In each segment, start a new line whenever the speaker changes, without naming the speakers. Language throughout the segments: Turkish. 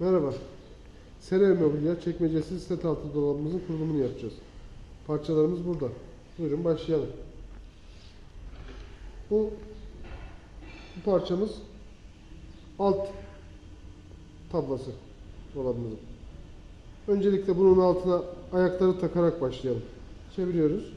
Merhaba. Sera mobilya çekmecesiz set altı dolabımızın kurulumunu yapacağız. Parçalarımız burada. Buyurun başlayalım. Bu, bu parçamız alt tablası dolabımızın. Öncelikle bunun altına ayakları takarak başlayalım. Çeviriyoruz.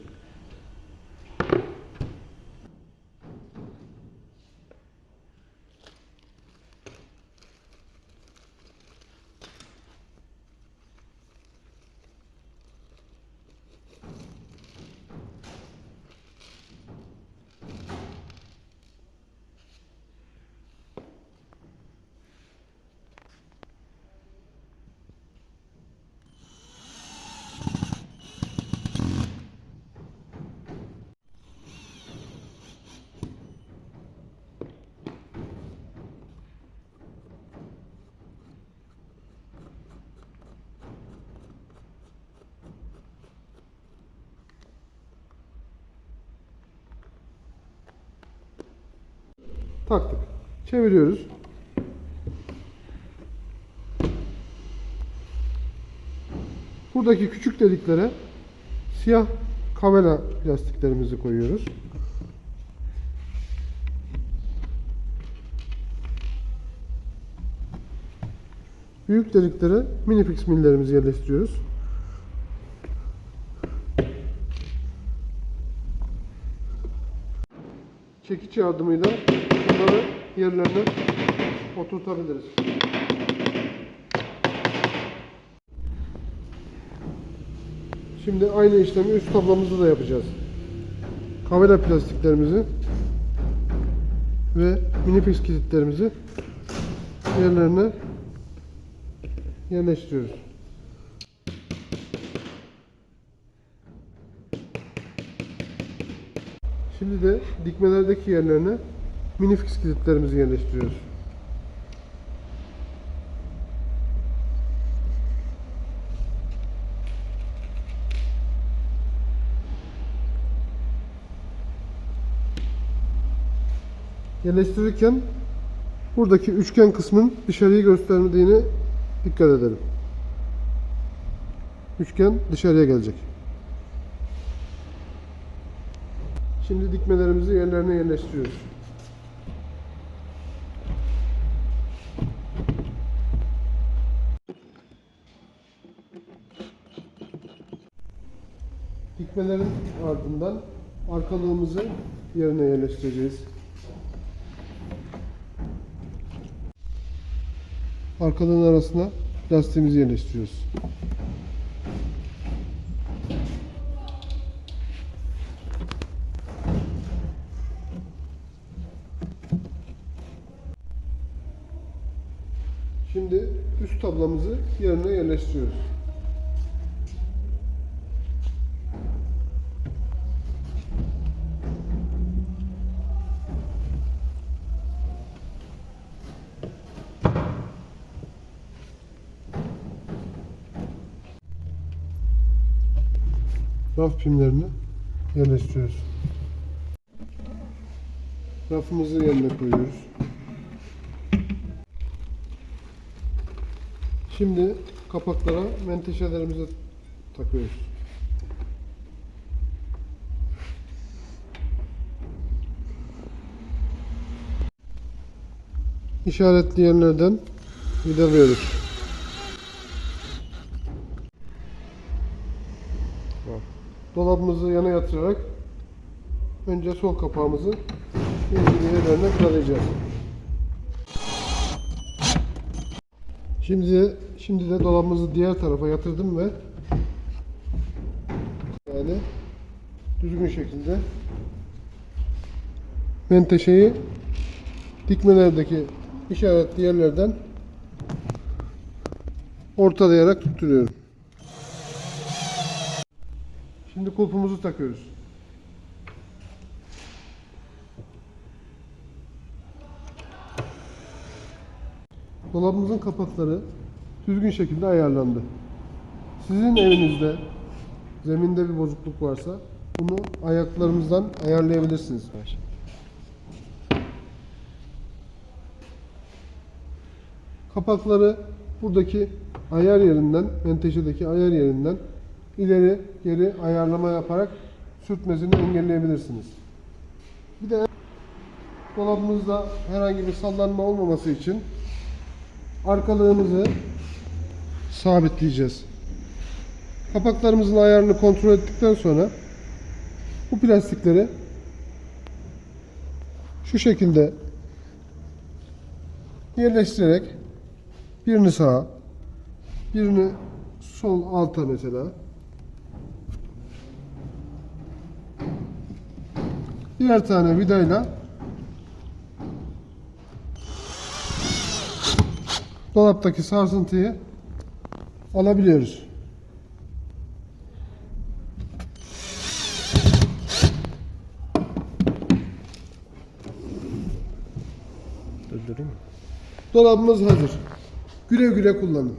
Taktık. Çeviriyoruz. Buradaki küçük deliklere siyah kavela plastiklerimizi koyuyoruz. Büyük deliklere mini fix millerimizi yerleştiriyoruz. Çekiç yardımıyla bunları yerlerine oturtabiliriz. Şimdi aynı işlemi üst tablamızda da yapacağız. Kavela plastiklerimizi ve mini fix kilitlerimizi yerlerine yerleştiriyoruz. Şimdi de dikmelerdeki yerlerine mini fix kilitlerimizi yerleştiriyoruz. Yerleştirirken buradaki üçgen kısmın dışarıyı göstermediğini dikkat edelim. Üçgen dışarıya gelecek. Şimdi dikmelerimizi yerlerine yerleştiriyoruz. Dikmelerin ardından arkalığımızı yerine yerleştireceğiz. Arkalığın arasına lastiğimizi yerleştiriyoruz. Şimdi üst tablamızı yerine yerleştiriyoruz. Raf pimlerini yerleştiriyoruz. Rafımızı yerine koyuyoruz. Şimdi kapaklara menteşelerimizi takıyoruz. İşaretli yerlerden vidalıyoruz. Dolabımızı yana yatırarak önce sol kapağımızı ilgili yerlerine vidalayacağız. Şimdi şimdi de dolabımızı diğer tarafa yatırdım ve yani düzgün şekilde menteşeyi dikmelerdeki işaretli yerlerden ortalayarak tutturuyorum. Şimdi kulpumuzu takıyoruz. Dolabımızın kapakları düzgün şekilde ayarlandı. Sizin evinizde zeminde bir bozukluk varsa bunu ayaklarımızdan ayarlayabilirsiniz. Kapakları buradaki ayar yerinden, menteşedeki ayar yerinden ileri geri ayarlama yaparak sürtmesini engelleyebilirsiniz. Bir de dolabımızda herhangi bir sallanma olmaması için arkalığımızı sabitleyeceğiz. Kapaklarımızın ayarını kontrol ettikten sonra bu plastikleri şu şekilde yerleştirerek birini sağa, birini sol alta mesela birer tane vidayla dolaptaki sarsıntıyı alabiliyoruz.
Durdurayım mı?
Dolabımız hazır. Güle güle kullanın.